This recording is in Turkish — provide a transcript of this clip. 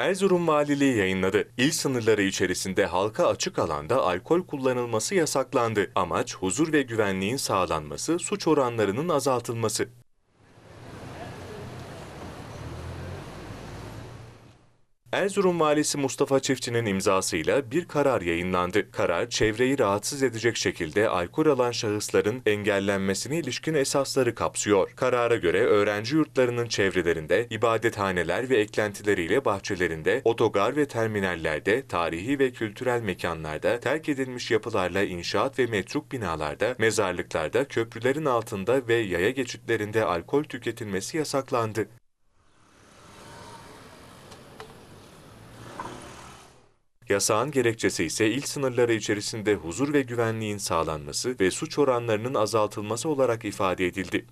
Erzurum Valiliği yayınladı. İl sınırları içerisinde halka açık alanda alkol kullanılması yasaklandı. Amaç huzur ve güvenliğin sağlanması, suç oranlarının azaltılması. Erzurum Valisi Mustafa Çiftçi'nin imzasıyla bir karar yayınlandı. Karar, çevreyi rahatsız edecek şekilde alkol alan şahısların engellenmesine ilişkin esasları kapsıyor. Karara göre öğrenci yurtlarının çevrelerinde, ibadethaneler ve eklentileriyle bahçelerinde, otogar ve terminallerde, tarihi ve kültürel mekanlarda, terk edilmiş yapılarla inşaat ve metruk binalarda, mezarlıklarda, köprülerin altında ve yaya geçitlerinde alkol tüketilmesi yasaklandı. Yasağın gerekçesi ise il sınırları içerisinde huzur ve güvenliğin sağlanması ve suç oranlarının azaltılması olarak ifade edildi.